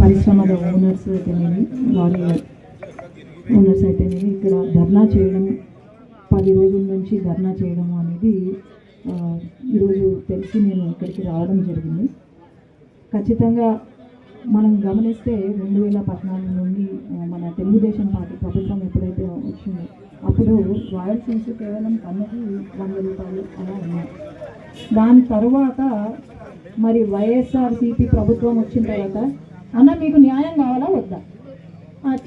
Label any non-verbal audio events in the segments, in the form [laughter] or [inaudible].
పరిశ్రమల ఓనర్స్ అయితేనేమి lorry owners అయితేనేమి ఇక్కడ ధర్నా చేయడం పది రోజుల నుంచి ధర్నా చేయడం అనేది ఈరోజు తెలిసి నేను ఇక్కడికి రావడం జరిగింది. ఖచ్చితంగా మనం గమనిస్తే రెండు వేల పద్నాలుగు నుండి మన తెలుగుదేశం పార్టీ ప్రభుత్వం ఎప్పుడైతే వచ్చిందో అప్పుడు రాయల్సీమ్స్ కేవలం కన్నుకి వంద రూపాయలు అలా ఉన్నాయి. దాని తర్వాత మరి వైఎస్ఆర్సీపీ ప్రభుత్వం వచ్చిన తర్వాత అన్న మీకు న్యాయం కావాలా? వద్దా?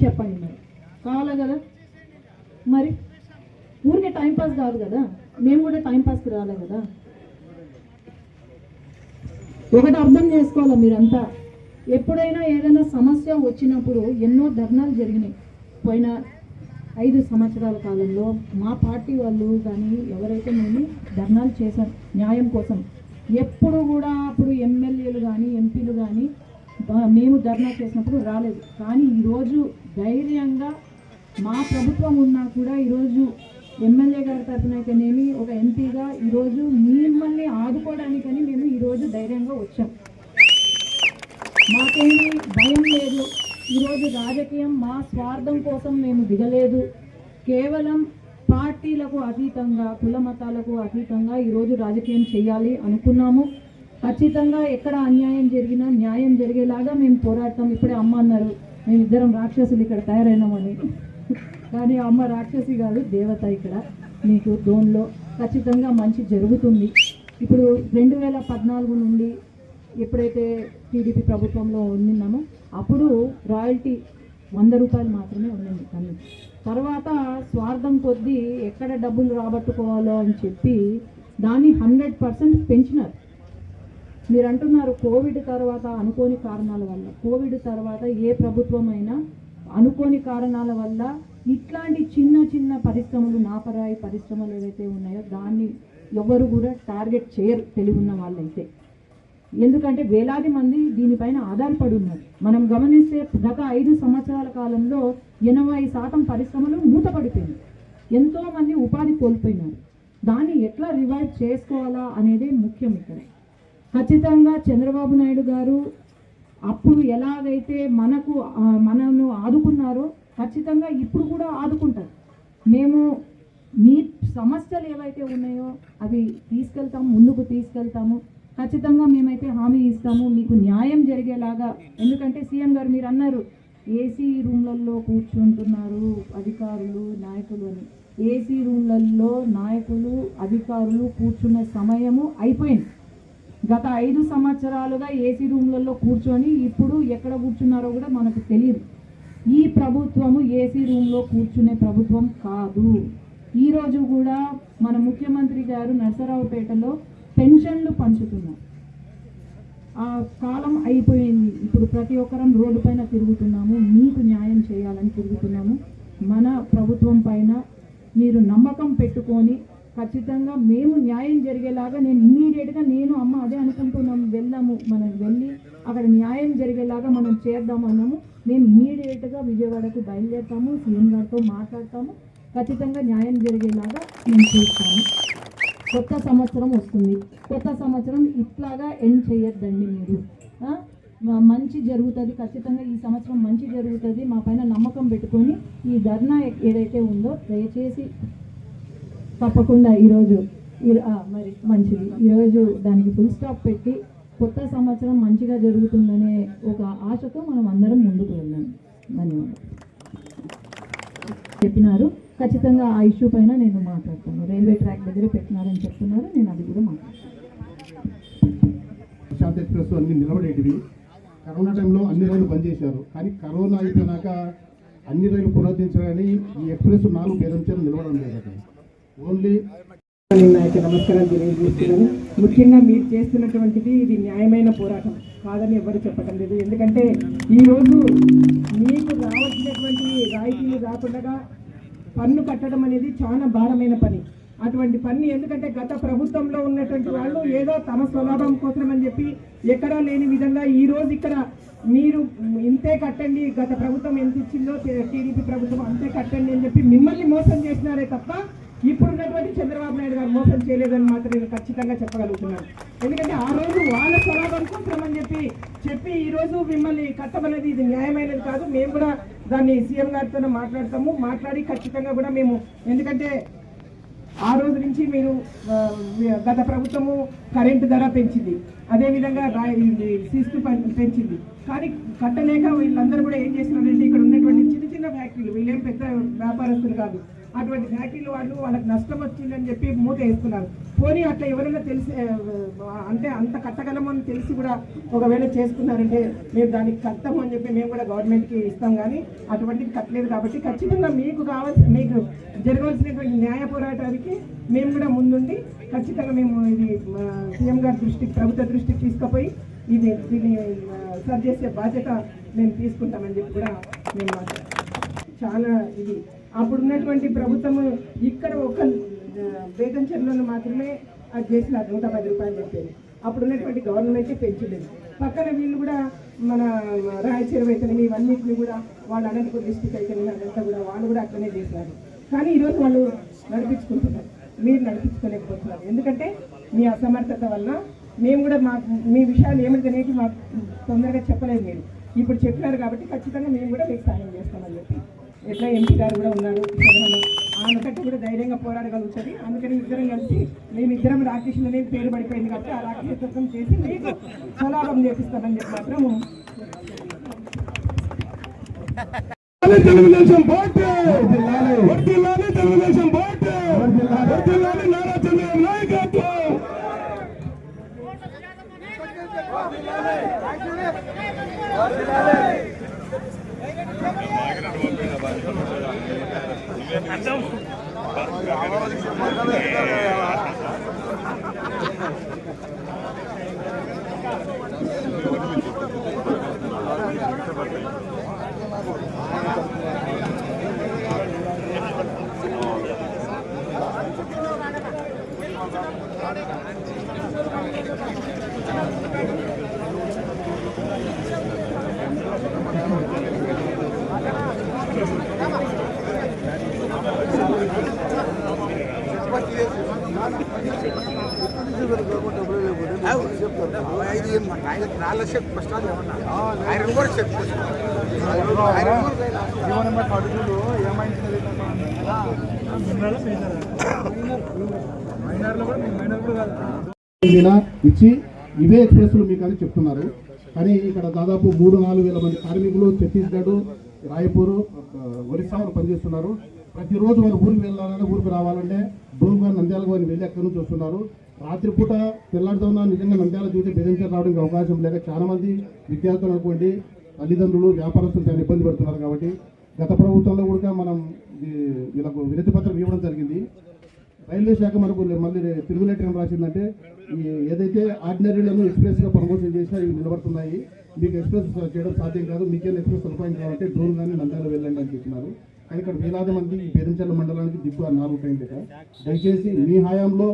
చెప్పండి మరి. కావాలా కదా? మరి? ఊరికే టైంపాస్ కాదు కదా. మేము కూడా టైంపాస్కి రాలే కదా. ఒకటి అర్థం చేసుకోవాలా మీరంతా? ఎప్పుడైనా ఏదైనా సమస్య వచ్చినప్పుడు ఎన్నో ధర్నాలు జరిగినాయి. పోయిన ఐదు సంవత్సరాల కాలంలో మా పార్టీ వాళ్ళు కానీ ఎవరైతే మేము ధర్నాలు చేశాం న్యాయం కోసం ఎప్పుడు కూడా అప్పుడు ఎమ్మెల్యేలు కానీ ఎంపీలు కానీ మేము ధర్నా చేసినప్పుడు రాలేదు. కానీ ఈరోజు ధైర్యంగా మా ప్రభుత్వం ఉన్నా కూడా ఈరోజు ఎమ్మెల్యే గారి తరఫున అయితేనేమి ఒక ఎంపీగా ఈరోజు మిమ్మల్ని ఆదుకోవడానికని మేము ఈరోజు ధైర్యంగా వచ్చాం. మాకేమీ భయం లేదు. ఈరోజు రాజకీయం మా స్వార్థం కోసం మేము దిగలేదు. కేవలం పార్టీలకు అతీతంగా కుల మతాలకు అతీతంగా ఈరోజు రాజకీయం చేయాలి అనుకున్నాము. ఖచ్చితంగా ఎక్కడ అన్యాయం జరిగినా న్యాయం జరిగేలాగా మేము పోరాడతాం. ఇప్పుడే అమ్మ అన్నారు మేమిద్దరం రాక్షసులు ఇక్కడ తయారైనామని. కానీ అమ్మ రాక్షసి కాదు దేవత ఇక్కడ మీకు దోన్లో ఖచ్చితంగా మంచి జరుగుతుంది. ఇప్పుడు రెండు వేల పద్నాలుగు నుండి ఎప్పుడైతే టీడీపీ ప్రభుత్వంలో ఉన్నామో అప్పుడు రాయల్టీ వంద రూపాయలు మాత్రమే ఉండింది కానీ తర్వాత స్వార్థం కొద్దీ ఎక్కడ డబ్బులు రాబట్టుకోవాలో అని చెప్పి దాన్ని హండ్రెడ్ పర్సెంట్ పెంచినారు. మీరు అంటున్నారు కోవిడ్ తర్వాత అనుకోని కారణాల వల్ల కోవిడ్ తర్వాత ఏ ప్రభుత్వమైనా అనుకోని కారణాల వల్ల ఇట్లాంటి చిన్న చిన్న పరిశ్రమలు నాపరాయి పరిశ్రమలు ఏవైతే ఉన్నాయో దాన్ని ఎవరు కూడా టార్గెట్ చేయరు తెలివి ఉన్న వాళ్ళైతే. ఎందుకంటే వేలాది మంది దీనిపైన ఆధారపడి ఉన్నారు మనం గమనిస్తే గత ఐదు సంవత్సరాల కాలంలో ఎనభై శాతం పరిశ్రమలు మూతపడిపోయింది ఎంతోమంది ఉపాధి కోల్పోయినారు. దాన్ని ఎట్లా రివైవ్ చేసుకోవాలా అనేదే ముఖ్యం ఇక్కడ. ఖచ్చితంగా చంద్రబాబు నాయుడు గారు అప్పుడు ఎలాగైతే మనకు మనను ఆదుకున్నారో ఖచ్చితంగా ఇప్పుడు కూడా ఆదుకుంటారు. మేము మీ సమస్యలు ఏవైతే ఉన్నాయో అవి తీసుకెళ్తాము ముందుకు తీసుకెళ్తాము. ఖచ్చితంగా మేమైతే హామీ ఇస్తాము మీకు న్యాయం జరిగేలాగా. ఎందుకంటే సీఎం గారు మీరు అన్నారు ఏసీ రూమ్లలో కూర్చుంటున్నారు అధికారులు నాయకులు అని. ఏసీ రూమ్లలో నాయకులు అధికారులు కూర్చున్న సమయము అయిపోయింది. గత ఐదు సంవత్సరాలుగా ఏసీ రూమ్లలో కూర్చొని ఇప్పుడు ఎక్కడ కూర్చున్నారో కూడా మనకు తెలియదు. ఈ ప్రభుత్వము ఏసీ రూమ్లో కూర్చునే ప్రభుత్వం కాదు. ఈరోజు కూడా మన ముఖ్యమంత్రి గారు నరసరావుపేటలో పెన్షన్లు పంచుతున్నారు. ఆ కాలం అయిపోయింది. ఇప్పుడు ప్రతి ఒక్కరం రోడ్డు పైన తిరుగుతున్నాము. మీకు న్యాయం చేయాలని తిరుగుతున్నాము. మన ప్రభుత్వం పైన మీరు నమ్మకం పెట్టుకొని ఖచ్చితంగా మేము న్యాయం జరిగేలాగా నేను ఇమ్మీడియట్గా నేను అమ్మ అదే అనుకుంటున్నాం. వెళ్దాము మనం వెళ్ళి అక్కడ న్యాయం జరిగేలాగా మనం చేద్దామన్నాము మేము ఇమ్మీడియట్గా విజయవాడకు బయలుదేరుతాము. సీఎం గారితో మాట్లాడతాము. ఖచ్చితంగా న్యాయం జరిగేలాగా మేము చూస్తాము. కొత్త సంవత్సరం వస్తుంది. కొత్త సంవత్సరం ఇట్లాగా ఎండ్ చేయొద్దండి మీరు. మంచి జరుగుతుంది ఖచ్చితంగా ఈ సంవత్సరం మంచి జరుగుతుంది మా పైన నమ్మకం పెట్టుకొని ఈ ధర్నా ఏదైతే ఉందో దయచేసి తప్పకుండా ఈరోజు మరి మంచిది. ఈరోజు దానికి ఫుల్ స్టాప్ పెట్టి కొత్త సంవత్సరం మంచిగా జరుగుతుందనే ఒక ఆశతో మనం అందరం ముందుకు వెళ్ళాం ధన్యవాదాలు. చెప్పినారు. ఖచ్చితంగా ఆ ఇష్యూ పైన నేను మాట్లాడతాను. రైల్వే ట్రాక్ దగ్గర పెట్టినారని చెప్తున్నారు. నేను అది కూడా మాట్లాడతాను. ప్రశాంత్ ఎక్స్ప్రెస్ అన్ని నిలబడేటివి. కరోనా టైంలో అన్ని రైళ్ళు బంద్ చేశారు. కానీ కరోనా అయిపోయినాక అన్ని రైళ్ళు పునరుద్ధరించాలని ఈ ఎక్స్ప్రెస్ నాలుగు పేరంచాలు నిలబడడం లేదు అక్కడ ఓన్లీ నమస్కారం తెలియజేస్తున్నాను. ముఖ్యంగా మీరు చేస్తున్నటువంటిది ఇది న్యాయమైన పోరాటం కాదని ఎవరు చెప్పడం లేదు. ఎందుకంటే ఈరోజు మీకు రావాల్సినటువంటి రాయితీలు రాకుండా పన్ను కట్టడం అనేది చాలా భారమైన పని. అటువంటి పని ఎందుకంటే గత ప్రభుత్వంలో ఉన్నటువంటి వాళ్ళు ఏదో తమ స్వలాభం కోసం అని చెప్పి ఎక్కడా లేని విధంగా ఈ రోజు ఇక్కడ మీరు ఇంతే కట్టండి గత ప్రభుత్వం ఎంత ఇచ్చిందో టీడీపీ ప్రభుత్వం అంతే కట్టండి అని చెప్పి మిమ్మల్ని మోసం చేసినారే తప్ప ఇప్పుడున్నటువంటి చంద్రబాబు నాయుడు గారు మోసం చేయలేదని మాత్రం నేను ఖచ్చితంగా చెప్పగలుగుతున్నాను. ఎందుకంటే ఆ రోజు వాళ్ళ స్వలాభం కోసం అని చెప్పి చెప్పి ఈరోజు మిమ్మల్ని కట్టమనేది ఇది న్యాయమైనది కాదు. మేము కూడా దాన్ని సీఎం గారితో మాట్లాడతాము. మాట్లాడి ఖచ్చితంగా కూడా మేము ఎందుకంటే ఆ రోజు నుంచి మీరు గత ప్రభుత్వము కరెంటు ధర పెంచింది. అదేవిధంగా రా- శిస్తు పెంచింది. కానీ కట్టలేక వీళ్ళందరూ కూడా ఏం చేస్తున్నారంటే ఇక్కడ ఉన్నటువంటి చిన్న చిన్న ఫ్యాక్టరీలు వీళ్ళేం పెద్ద వ్యాపారస్తులు కాదు. అటువంటి ఫ్యాక్టరీలు వాళ్ళు వాళ్ళకి నష్టం వచ్చిందని చెప్పి మూత వేస్తున్నారు. పోనీ అట్లా ఎవరైనా తెలిసి అంటే అంత కట్టగలము అని తెలిసి కూడా ఒకవేళ చేసుకున్నారంటే మేము దానికి కట్టము అని చెప్పి మేము కూడా గవర్నమెంట్కి ఇస్తాం కానీ అటువంటిది కట్టలేదు కాబట్టి ఖచ్చితంగా మీకు కావాల్సి మీకు జరగవలసినటువంటి న్యాయ పోరాటానికి మేము కూడా ముందుండి ఖచ్చితంగా మేము ఇది సీఎం గారి దృష్టికి ప్రభుత్వ దృష్టికి తీసుకుపోయి ఇది దీన్ని ఆ, సరి చేసే బాధ్యత మేము తీసుకుంటామని చెప్పి కూడా మేము చాలా ఇది. అప్పుడు ఉన్నటువంటి ప్రభుత్వము ఇక్కడ ఒక వేతన చెరువులను మాత్రమే అది చేసినారు నూట పది రూపాయలు చెప్పేది అప్పుడు ఉన్నటువంటి గవర్నమెంట్ పెంచలేదు. పక్కన వీళ్ళు కూడా మన రాయచెరువు అయితేనేమి ఇవన్నిటిని కూడా వాళ్ళు అనంతపురం డిస్టిక్ అయితేనేమి అదంతా కూడా వాళ్ళు కూడా అట్లనే చేసినారు కానీ ఈరోజు వాళ్ళు నడిపించుకుంటున్నారు. మీరు నడిపించుకోలేకపోతున్నారు. ఎందుకంటే మీ అసమర్థత వల్ల మేము కూడా మా మీ విషయాలు ఏమిటి అనేది మాకు తొందరగా చెప్పలేదు మీరు. ఇప్పుడు చెప్పినారు కాబట్టి ఖచ్చితంగా మేము కూడా మీకు సాయం చేస్తామని చెప్పి. ఎట్లా ఎంపీ గారు కూడా ఉన్నారు. ఆమె కూడా ధైర్యంగా పోరాడగలుగుతుంది. అందుకని ఇద్దరం కలిసి మేము ఇద్దరం రాకేష్లో పేరు పడిపోయింది కాబట్టి ఆ రాకేషత్వం చేసి మీకు స్వలాభం చేపిస్తామని చెప్పి మాత్రం [laughs] తెలుగుదేశం పార్టీ వర్ధిల్లాలి తెలుగుదేశం పార్టీ వర్ధిల్లాలి నారా చంద్రబాబు నాయకత్వం చెక్ ఐరన్ కూడా చెక్ ఇచ్చి ఇవే ఎక్స్ప్రెస్లు మీకు అని చెప్తున్నారు. కానీ ఇక్కడ దాదాపు మూడు నాలుగు వేల మంది కార్మికులు ఛత్తీస్గఢ్ రాయపూర్ ఒరిస్సాలో పనిచేస్తున్నారు. ప్రతిరోజు మన ఊరికి వెళ్ళాలంటే ఊరికి రావాలంటే డోల్గా నంద్యాలకు వారిని వెళ్ళి అక్కడి నుంచి వస్తున్నారు. రాత్రిపూట తెల్లాడుతున్నా నిజంగా నంద్యాల చూసి బెదిరించారు రావడానికి అవకాశం లేక చాలా మంది విద్యార్థులు అనుకోండి తల్లిదండ్రులు వ్యాపారస్తులు చాలా ఇబ్బంది పడుతున్నారు కాబట్టి గత ప్రభుత్వంలో కూడా మనం వీళ్ళకు వినతి పత్రం ఇవ్వడం జరిగింది. రైల్వే శాఖ మనకు మళ్ళీ తిరుగులేటర్ ఏం రాసిందంటే ఈ ఏదైతే ఆర్డినరీలను ఎక్స్ప్రెస్గా ప్రమోషన్ చేసినా ఇవి నిలబడుతున్నాయి. మీకు ఎక్స్ప్రెస్ చేయడం సాధ్యం కాదు మీకేం ఎక్స్ప్రెస్ సదుపాయం కావాలంటే డ్రోన్ కానీ నంద్యాల వెళ్ళండి అని చెప్పినారు. కానీ ఇక్కడ వేలాది మంది ఈ మండలానికి దిక్కు నాలుగు ట్రైన్ దగ్గర దయచేసి మీ హయాంలో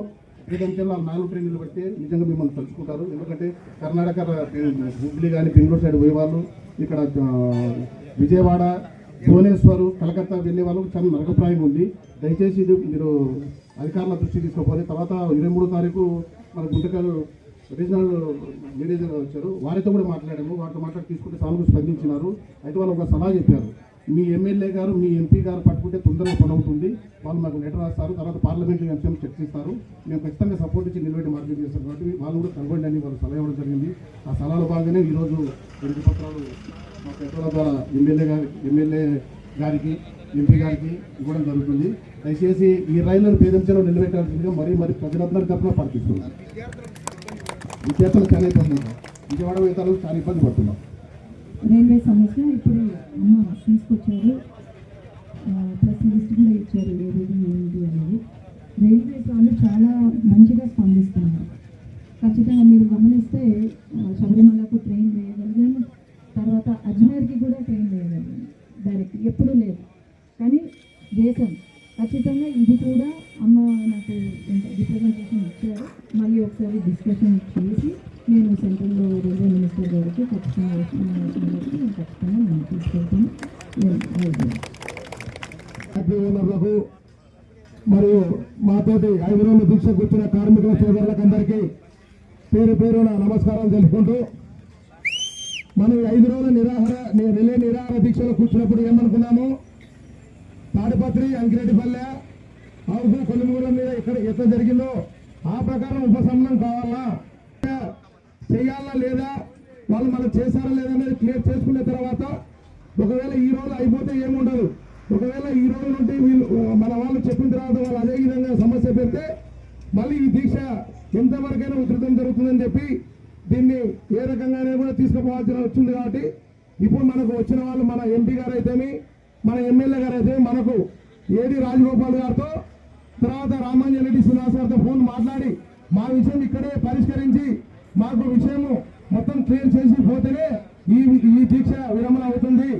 ఎందుకంటే ఆ నాలుగు ఫ్రెండ్లు బట్టి నిజంగా మిమ్మల్ని తలుచుకుంటారు. ఎందుకంటే కర్ణాటక హుబ్లీ కానీ బెంగళూరు సైడ్ పోయేవాళ్ళు ఇక్కడ విజయవాడ భువనేశ్వర్ కలకత్తా వెళ్ళే వాళ్ళకు చాలా నరకప్రాయం ఉంది. దయచేసి ఇది మీరు అధికారుల దృష్టి తీసుకోవాలి తర్వాత ఇరవై మూడో తారీఖు మన గుంటకల్ రీజనల్ మేనేజర్ వచ్చారు. వారితో కూడా మాట్లాడాము. వారితో మాట్లాడి తీసుకుంటే సానుభూతి స్పందించినారు. అయితే వాళ్ళు ఒక సలహా చెప్పారు. మీ ఎమ్మెల్యే గారు మీ ఎంపీ గారు పట్టుకుంటే తొందరగా పని అవుతుంది వాళ్ళు మాకు లెటర్ రాస్తారు. తర్వాత పార్లమెంటరీ అంశం చర్చిస్తారు మేము ఖచ్చితంగా సపోర్ట్ ఇచ్చి నిలబెట్టి మార్కెట్ చేస్తారు కాబట్టి వాళ్ళు కూడా కలవండి అని వాళ్ళు సలహా ఇవ్వడం జరిగింది. ఆ సలహాలో భాగంగానే ఈరోజు రెండు పత్రాలు మా పెద్దల ద్వారా ఎమ్మెల్యే గారి ఎమ్మెల్యే గారికి ఎంపీ గారికి ఇవ్వడం జరుగుతుంది. దయచేసి ఈ రైళ్ళను పేదించడం నిలబెట్టాల్సిందిగా మరీ మరి ప్రజలందరి తరఫున పాటిస్తున్నారు విద్యార్థులు చాలా ఇబ్బంది విజయవాడ వేతాలు చాలా ఇబ్బంది పడుతున్నాం. రైల్వే సమస్య ఇప్పుడు అమ్మ తీసుకొచ్చారు. ప్లస్ లిస్ట్ కూడా ఇచ్చారు ఏది ఏంటి అనేది. రైల్వేస్ వాళ్ళు చాలా మంచిగా స్పందిస్తున్నారు. ఖచ్చితంగా మీరు గమనిస్తే శబరిమలకు ట్రైన్ వేయగలిగాను తర్వాత అజ్మేర్కి కూడా ట్రైన్ వేయగలిగాను డైరెక్ట్ ఎప్పుడూ లేదు. కానీ వేసాం ఖచ్చితంగా ఇది కూడా అమ్మ నాకు రిప్రజెంటేషన్ ఇచ్చారు. మళ్ళీ ఒకసారి డిస్కషన్ చేసి నేను సెంట్రల్లో రైల్వే మినిస్టర్ గారికి ఖచ్చితంగా వస్తున్నాను నేను ఖచ్చితంగా నేను తీసుకెళ్తాను. నేను మరియు మాతోటి ఐదు రోజుల దీక్షకు వచ్చిన కార్మికుల సోదరులకు అందరికీ పేరు పేరున నమస్కారం తెలుపుకుంటూ మనం ఐదు రోజుల నిరాహార ని- రిలే నిరాహార దీక్షలో కూర్చున్నప్పుడు ఏమనుకున్నాము తాడిపత్రి అంకిరెడ్డిపల్లె హౌస్ కొలుముల మీద ఇక్కడ ఎంత జరిగిందో ఆ ప్రకారం ఉపశమనం కావాలా? చేయాలా లేదా? వాళ్ళు మనం చేశారా లేదా అనేది క్లియర్ చేసుకున్న తర్వాత ఒకవేళ ఈ రోజు అయిపోతే ఏముండదు. ఒకవేళ ఈ రోజు నుండి వీళ్ళు మన వాళ్ళు చెప్పిన తర్వాత వాళ్ళు అదే విధంగా సమస్య పెడితే మళ్ళీ ఈ దీక్ష ఎంతవరకైనా ఉధృతం జరుగుతుందని చెప్పి దీన్ని ఏ రకంగానే కూడా తీసుకుపోవాల్సిన వచ్చింది కాబట్టి ఇప్పుడు మనకు వచ్చిన వాళ్ళు మన ఎంపీ గారు అయితేమి మన ఎమ్మెల్యే గారు అయితే మనకు ఏడి రాజగోపాల్ గారితో తర్వాత రామాంజన్ రెడ్డి శ్రీనివాస్ గారితో ఫోన్ మాట్లాడి మా విషయం ఇక్కడే పరిష్కరించి మాకు విషయము మొత్తం క్లియర్ చేసి పోతేనే ఈ ఈ దీక్ష విరమణ అవుతుంది.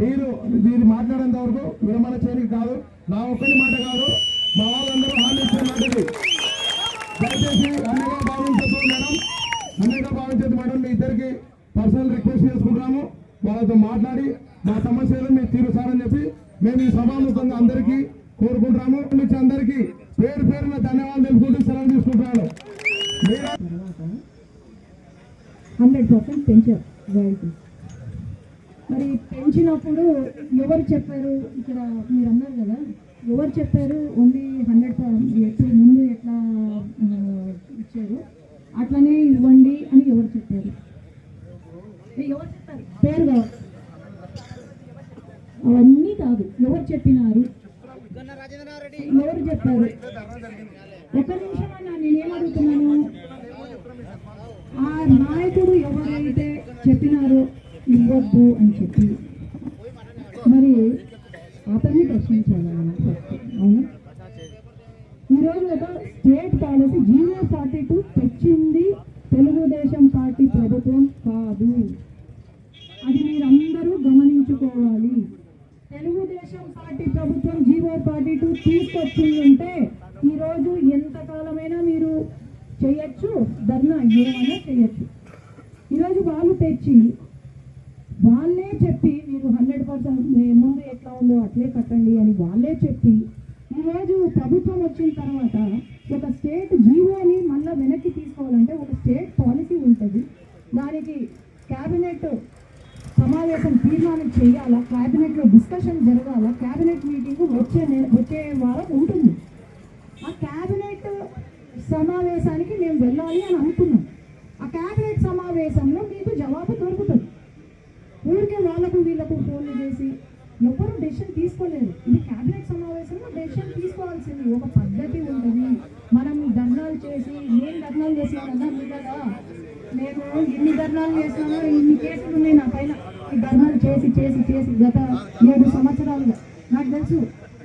మీరు దీన్ని మాట్లాడేంత వరకు విరమణ చేయడానికి కాదు. నా ఒక్కరి మాట కాదు. మా వాళ్ళందరూ హామీ మాటది దయచేసి అన్నగా భావించదు మేడం. అన్నగా భావించదు మేడం. మీ ఇద్దరికి పర్సనల్ రిక్వెస్ట్ చేసుకుంటున్నాము. వాళ్ళతో మాట్లాడి మా సమస్యలు మీరు తీరుస్తారని చెప్పి మేము ఈ సభాముఖంగా అందరికీ కోరుకుంటున్నాము. అందరికీ పేరు పేరున ధన్యవాదాలు తెలుపుకుంటూ సెలవు తీసుకుంటున్నాను. హండ్రెడ్ పర్సెంట్ పెంచారు రాయల్టీస్ మరి పెంచినప్పుడు ఎవరు చెప్పారు? ఇక్కడ మీరు అన్నారు కదా ఎవరు చెప్పారు ఓన్లీ హండ్రెడ్ ఎప్పుడు ముందు ఎట్లా ఇచ్చారు? అట్లనే ఇవ్వండి అని ఎవరు చెప్పారు? ఎవరు చెప్పారు? పేరు కాదు. అవన్నీ కాదు. ఎవరు చెప్పినారు? ఎవరు చెప్పారు? ఒక నిమిషం అన్న నేనేమడుగుతున్నాను ఆ నాయకుడు ఎవరైతే చెప్పినారో ఇవ్వద్దు అని చెప్పి మరి అతన్ని ప్రశ్నించాలి మనం ఫస్ట్ అవును? ఈరోజు ఒక state policy zero forty two తీర్మానం చేయాలా? క్యాబినెట్లో డిస్కషన్ జరగాల? క్యాబినెట్ మీటింగ్ వచ్చే వచ్చే వారం ఉంటుంది. ఆ క్యాబినెట్ సమావేశానికి మేము వెళ్ళాలి అని అనుకున్నాం. ఆ క్యాబినెట్ సమావేశంలో మీకు జవాబు దొరుకుతుంది. ఊరికే వాళ్ళకు వీళ్ళకు ఫోన్లు చేసి ఎవరు డెసిషన్ తీసుకోలేదు. ఇది క్యాబినెట్ సమావేశంలో డెసిషన్ తీసుకోవాల్సింది. ఒక పద్ధతి ఉంటుంది. మనం ధర్నాలు చేసి నేను ధర్నాలు చేసినా కదా? నేను ఎన్ని ధర్నాలు చేసినానో ఇన్ని కేసులు ఉన్నాయి నా పైన. ధర్నాలు చేసి చేసి చేసి గత ఏడు సంవత్సరాలుగా. నాకు తెలుసు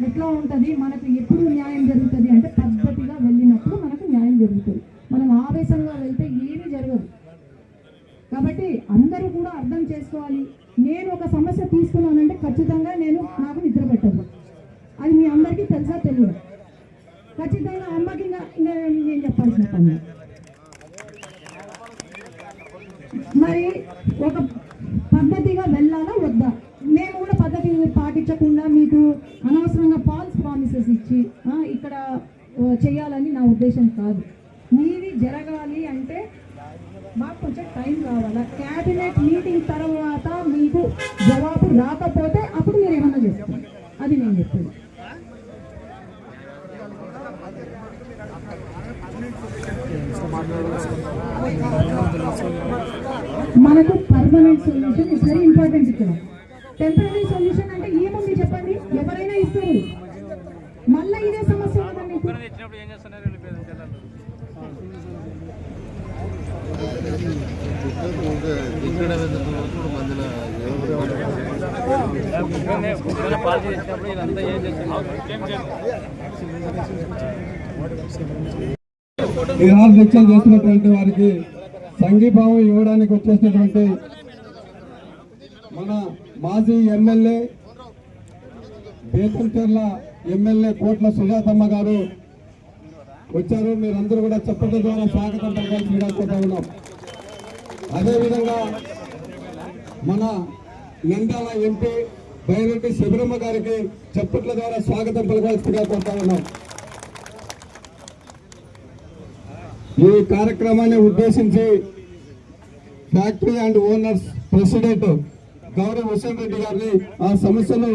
ఎట్లా ఉంటుంది మనకు ఎప్పుడు న్యాయం జరుగుతుంది అంటే పద్ధతిగా వెళ్ళినప్పుడు మనకు న్యాయం జరుగుతుంది. మనం ఆవేశంగా వెళ్తే ఏమీ జరగదు. కాబట్టి అందరూ కూడా అర్థం చేసుకోవాలి. నేను ఒక సమస్య తీసుకున్నానంటే ఖచ్చితంగా నేను నాకు నిద్ర పెట్టదు. అది మీ అందరికీ తెలుసా తెలియదు? ఖచ్చితంగా అమ్మకి ఇంకా నేను చెప్పాల్సిన పని మరి ఒక పద్ధతిగా వెళ్ళాలా వద్దా? మేము కూడా పద్ధతి పాటించకుండా మీకు అనవసరంగా ఫాల్స్ ప్రామిసెస్ ఇచ్చి ఇక్కడ చేయాలని నా ఉద్దేశం కాదు. మీది జరగాలి అంటే మాకు కొంచెం టైం కావాలా. క్యాబినెట్ మీటింగ్ తర్వాత మీకు జవాబు రాకపోతే అప్పుడు మీరు ఏమన్నా చేస్తారు? అది నేను చెప్పేది. మనకు permanent solution is very important ఇక్కడ. టెంపరీ సొల్యూషన్ అంటే ఏముంది చెప్పండి? ఎవరైనా ఇస్తారు మళ్ళీ ఇదే సమస్య ఈనాడు దీక్షలు చేస్తున్నటువంటి వారికి సంఘీభావం ఇవ్వడానికి వచ్చేసినటువంటి మన మాజీ ఎమ్మెల్యే బేతంపేర్ల ఎమ్మెల్యే కోట్ల సుజాతమ్మ గారు వచ్చారు. మీరందరూ కూడా చెప్పడం ద్వారా స్వాగతం పలకాల్సి కోరుతా ఉన్నాం. అదేవిధంగా మన నంద్యాల ఎంపీ బైరెడ్డి శబరమ్మ గారికి చెప్పట్ల ద్వారా స్వాగతం పలకాల్సిగా కోరుతా ఉన్నాం. ఈ కార్యక్రమాన్ని ఉద్దేశించి ఫ్యాక్టరీ అండ్ ఓనర్స్ ప్రెసిడెంట్ గౌరవ హుసేన్ రెడ్డి గారిని ఆ సమస్యను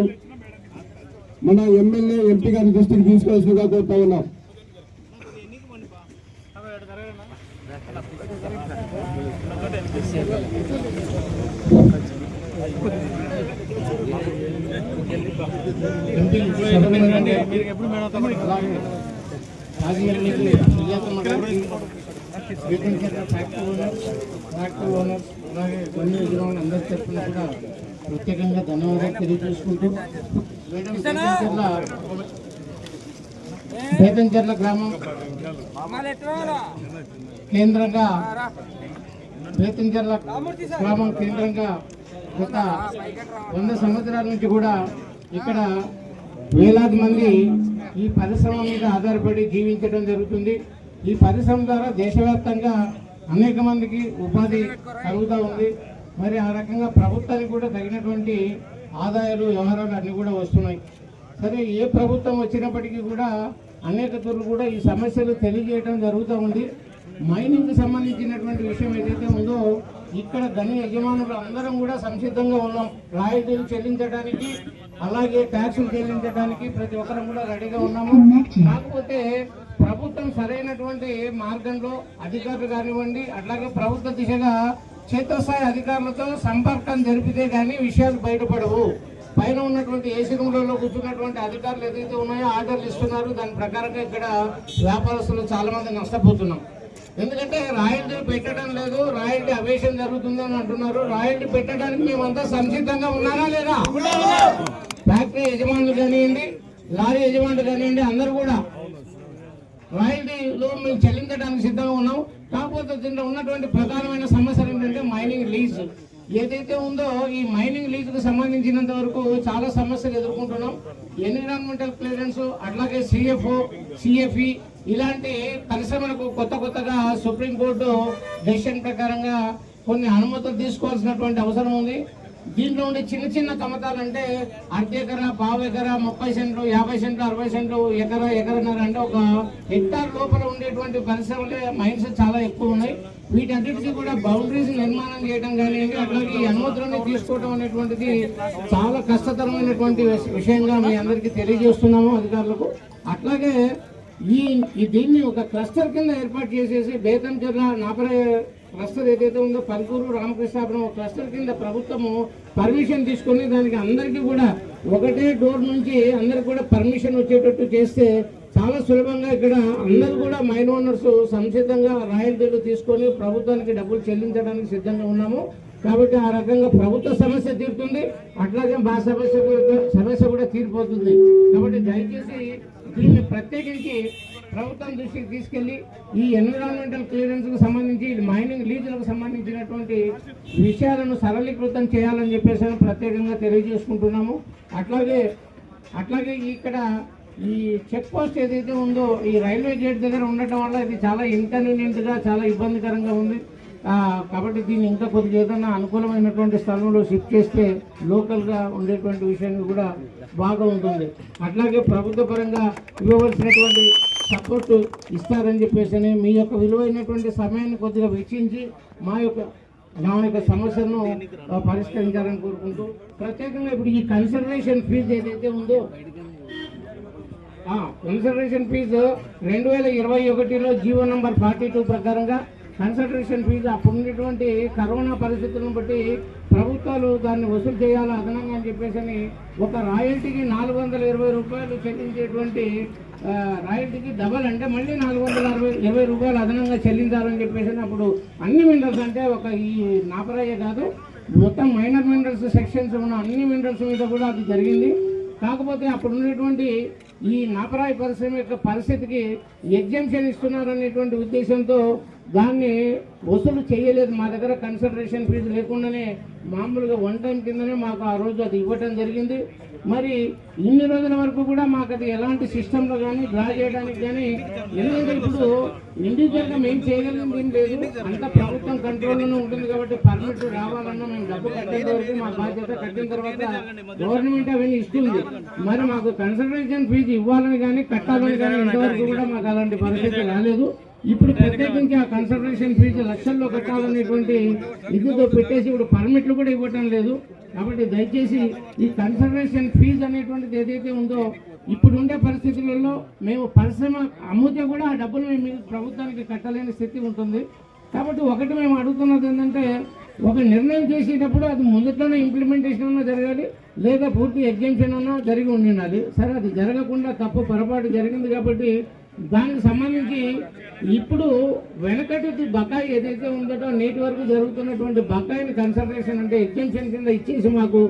మన ఎమ్మెల్యే ఎంపీ గారి దృష్టికి తీసుకోవాల్సిందిగా కోరుతా ఉన్నాం Rajahmundry factory owner factory owners అలాగే కొన్ని విగ్రహాలు అందరి తరఫున కూడా ప్రత్యేకంగా ధన్యవాదాలు తెలియజేసుకుంటూ బేతంచెర్ల గ్రామం కేంద్రంగా బేతంచెర్ల గ్రామం కేంద్రంగా గత వంద సంవత్సరాల నుంచి కూడా ఇక్కడ వేలాది మంది ఈ పరిశ్రమ మీద ఆధారపడి జీవించడం జరుగుతుంది. ఈ పరిశ్రమ ద్వారా దేశవ్యాప్తంగా అనేక మందికి ఉపాధి కలుగుతూ ఉంది. మరి ఆ రకంగా ప్రభుత్వానికి కూడా తగినటువంటి ఆదాయాలు వ్యవహారాలు అన్నీ కూడా వస్తున్నాయి. సరే ఏ ప్రభుత్వం వచ్చినప్పటికీ కూడా అనేక తూర్లు కూడా ఈ సమస్యలు తెలియజేయడం జరుగుతూ ఉంది. మైనింగ్కి సంబంధించినటువంటి విషయం ఏదైతే ఉందో ఇక్కడ గని యజమానులు అందరం కూడా సంసిద్ధంగా ఉన్నాం. రాయితీలు చెల్లించడానికి అలాగే ట్యాక్సులు చెల్లించడానికి ప్రతి ఒక్కరం కూడా రెడీగా ఉన్నాము. కాకపోతే ప్రభుత్వం సరైనటువంటి మార్గంలో అధికారులు కానివ్వండి అట్లాగే ప్రభుత్వ దిశగా క్షేత్రస్థాయి అధికారులతో సంపర్కం జరిపితే కానీ విషయాలు బయటపడవు. పైన ఉన్నటువంటి ఏసీ రూమ్లలో కూర్చున్నటువంటి అధికారులు ఏదైతే ఉన్నాయో ఆర్డర్లు ఇస్తున్నారు. దాని ప్రకారంగా ఇక్కడ వ్యాపారస్తులు చాలా మంది నష్టపోతున్నాం. ఎందుకంటే రాయల్టీ పెట్టడం లేదు రాయల్టీ అవేశం జరుగుతుందని అంటున్నారు. రాయల్టీ పెట్టడానికి మేమంతా సంసిద్ధంగా ఉన్నారా లేదా? ఫ్యాక్టరీ యజమానులు కానివ్వండి లారీ యజమానులు కానివ్వండి అందరూ కూడా రాయల్టీలో మేము చెల్లించడానికి సిద్ధంగా ఉన్నాం. కాకపోతే దీంట్లో ఉన్నటువంటి ప్రధానమైన సమస్యలు ఏంటంటే మైనింగ్ లీజ్. ఏదైతే ఉందో ఈ మైనింగ్ లీజ్కు సంబంధించినంత వరకు చాలా సమస్యలు ఎదుర్కొంటున్నాం. ఎన్విరాన్మెంటల్ క్లియరెన్స్ అట్లాగే సిఎఫ్ఓ సిఎఫ్ఈ ఇలాంటి పరిశ్రమలకు కొత్త కొత్తగా సుప్రీంకోర్టు డెసిషన్ ప్రకారంగా కొన్ని అనుమతులు తీసుకోవాల్సినటువంటి అవసరం ఉంది. దీంట్లో ఉండే చిన్న చిన్న కమతాలు అంటే అర్ధ ఎకరా పావు ఎకరా ముప్పై సెంట్లు యాభై సెంట్లు అరవై సెంట్లు ఎకరా ఎకరన్నర అంటే ఒక హెక్టార్ లోపల ఉండేటువంటి పరిశ్రమలే మైన్స్ చాలా ఎక్కువ ఉన్నాయి. వీటన్నిటికీ కూడా బౌండరీస్ నిర్మాణం చేయడం కానివ్వండి అట్లాగే ఈ అనుమతులను తీసుకోవడం అనేటువంటిది చాలా కష్టతరమైనటువంటి విష- విషయంగా మీ అందరికీ తెలియజేస్తున్నాము అధికారులకు. అట్లాగే ఈ ఈ దీన్ని ఒక క్లస్టర్ కింద ఏర్పాటు చేసేసి బేతం జిల్లా నాపరే క్లస్టర్ ఏదైతే ఉందో పల్కూరు రామకృష్ణాపురం క్లస్టర్ కింద ప్రభుత్వము పర్మిషన్ తీసుకొని దానికి అందరికీ కూడా ఒకటే డోర్ నుంచి అందరికి కూడా పర్మిషన్ వచ్చేటట్టు చేస్తే చాలా సులభంగా ఇక్కడ అందరూ కూడా మైన్ ఓనర్స్ సంసిద్ధంగా రాయల్టీలు తీసుకొని ప్రభుత్వానికి డబ్బులు చెల్లించడానికి సిద్ధంగా ఉన్నాము. కాబట్టి ఆ రకంగా ప్రభుత్వ సమస్య తీరుతుంది. అట్లాగే మా సమస్య సమస్య కూడా తీరిపోతుంది. కాబట్టి దయచేసి దీన్ని ప్రత్యేకించి ప్రభుత్వం దృష్టికి తీసుకెళ్ళి ఈ ఎన్విరాన్మెంటల్ క్లియరెన్స్కు సంబంధించి మైనింగ్ లీజులకు సంబంధించినటువంటి విషయాలను సరళీకృతం చేయాలని చెప్పేసి ప్రత్యేకంగా తెలియజేసుకుంటున్నాము. అట్లాగే అట్లాగే ఇక్కడ ఈ చెక్ పోస్ట్ ఏదైతే ఉందో ఈ రైల్వే గేట్ దగ్గర ఉండటం వల్ల ఇది చాలా ఇన్కన్వీనియంట్గా చాలా ఇబ్బందికరంగా ఉంది. కాబట్టి దీన్ని ఇంకా కొద్దిగా ఏదైనా అనుకూలమైనటువంటి స్థలంలో షిఫ్ట్ చేస్తే లోకల్గా ఉండేటువంటి విషయాన్ని కూడా బాగా ఉంటుంది. అట్లాగే ప్రభుత్వ పరంగా ఇవ్వవలసినటువంటి సపోర్ట్ ఇస్తారని చెప్పేసి అని మీ యొక్క విలువైనటువంటి సమయాన్ని కొద్దిగా వెచ్చించి మా యొక్క నా యొక్క సమస్యను పరిష్కరించాలని కోరుకుంటూ ప్రత్యేకంగా ఇప్పుడు ఈ కన్సిడరేషన్ ఫీజు ఏదైతే ఉందో కన్సిడరేషన్ ఫీజు రెండు వేల ఇరవై ఒకటిలో జీవో నంబర్ ఫార్టీ టూ ప్రకారంగా కన్సల్టేషన్ ఫీజు అప్పుడు ఉన్నటువంటి కరోనా పరిస్థితులను బట్టి ప్రభుత్వాలు దాన్ని వసూలు చేయాలి అదనంగా అని చెప్పేసి అని ఒక రాయల్టీకి నాలుగు వందల ఇరవై రూపాయలు చెల్లించేటువంటి రాయల్టీకి డబల్ అంటే మళ్ళీ నాలుగు వందల అరవై ఇరవై రూపాయలు అదనంగా చెల్లించాలని చెప్పేసి అని అప్పుడు అన్ని మినరల్స్ అంటే ఒక ఈ నాపరాయే కాదు మొత్తం మైనర్ మినరల్స్ సెక్షన్స్ ఉన్న అన్ని మినరల్స్ మీద కూడా అది జరిగింది. కాకపోతే అప్పుడు ఉన్నటువంటి ఈ నాపరాయి పరిశ్రమ యొక్క పరిస్థితికి ఎగ్జామ్షన్ ఇస్తున్నారు అనేటువంటి ఉద్దేశంతో దాన్ని వసూలు చేయలేదు మా దగ్గర కన్సల్టేషన్ ఫీజు లేకుండానే మామూలుగా వన్ టైం కిందనే మాకు ఆ రోజు అది ఇవ్వటం జరిగింది. మరి ఇన్ని రోజుల వరకు కూడా మాకు అది ఎలాంటి సిస్టంలో కానీ డ్రా చేయడానికి కానీ ఎందుకంటే ఇప్పుడు ఇండివిజువల్గా మేము చేయగలిగింది ఏం లేదు. అంత ప్రభుత్వం కంట్రోల్లోనే ఉంటుంది కాబట్టి పర్మిట్ రావాలన్నా మేము డబ్బు కట్టేంత వరకు మా బాధ్యత కట్టిన తర్వాత గవర్నమెంట్ అవన్నీ ఇస్తుంది. మరి మాకు కన్సల్టేషన్ ఫీజు ఇవ్వాలని కానీ కట్టాలని కానీ ఇంతవరకు కూడా మాకు అలాంటి పరిస్థితి రాలేదు. ఇప్పుడు ప్రత్యేకించి ఆ కన్సల్టేషన్ ఫీజు లక్షల్లో కట్టాలనేటువంటి ఇదితో పెట్టేసి ఇప్పుడు పర్మిట్లు కూడా ఇవ్వటం లేదు. కాబట్టి దయచేసి ఈ కన్సల్టేషన్ ఫీజు అనేటువంటిది ఏదైతే ఉందో ఇప్పుడు ఉండే పరిస్థితులలో మేము పరిశ్రమ అమ్మితే కూడా ఆ డబ్బులు మేము ప్రభుత్వానికి కట్టలేని స్థితి ఉంటుంది. కాబట్టి ఒకటి మేము అడుగుతున్నది ఏంటంటే ఒక నిర్ణయం చేసేటప్పుడు అది మొదట్లోనే ఇంప్లిమెంటేషన్ అన్నా జరగాలి లేదా పూర్తి ఎగ్జామ్షన్ అన్నా జరిగి ఉండాలి సరే అది జరగకుండా తప్పు పొరపాటు జరిగింది కాబట్టి దానికి సంబంధించి ఇప్పుడు వెనకటి బకాయి ఏదైతే ఉందో నేటి వరకు జరుగుతున్నటువంటి బకాయిని కన్సల్టేషన్ అంటే ఎగ్జామ్షన్ కింద ఇచ్చేసి మాకు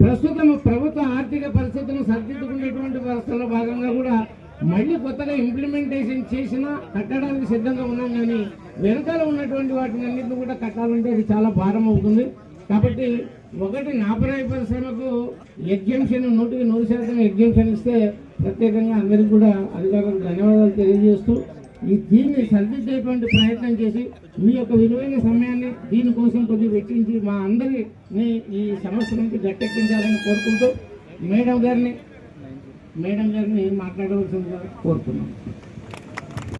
ప్రస్తుతం ప్రభుత్వ ఆర్థిక పరిస్థితులను సరిదిద్దుకునేటువంటి వ్యవస్థలో భాగంగా కూడా మళ్ళీ కొత్తగా ఇంప్లిమెంటేషన్ చేసినా కట్టడానికి సిద్ధంగా ఉన్నాం కానీ వెనకాల ఉన్నటువంటి వాటిని అన్నింటిని కూడా కట్టాలంటే అది చాలా భారం అవుతుంది. కాబట్టి ఒకటి నాపరాయి పరిశ్రమకు ఎగ్జామ్షన్ నూటికి నూరు శాతం ఎగ్జామ్షన్ ఇస్తే ప్రత్యేకంగా అందరికీ కూడా అధికారులకు ధన్యవాదాలు తెలియజేస్తూ ఈ దీన్ని సరిదిద్దేటువంటి ప్రయత్నం చేసి మీ యొక్క విలువైన సమయాన్ని దీనికోసం కొద్దిగా వెచ్చించి మా అందరిని ఈ సమస్య నుంచి గట్టెక్కించాలని కోరుకుంటూ మేడం గారిని మేడం గారిని మాట్లాడవలసిందిగా కోరుతున్నాం.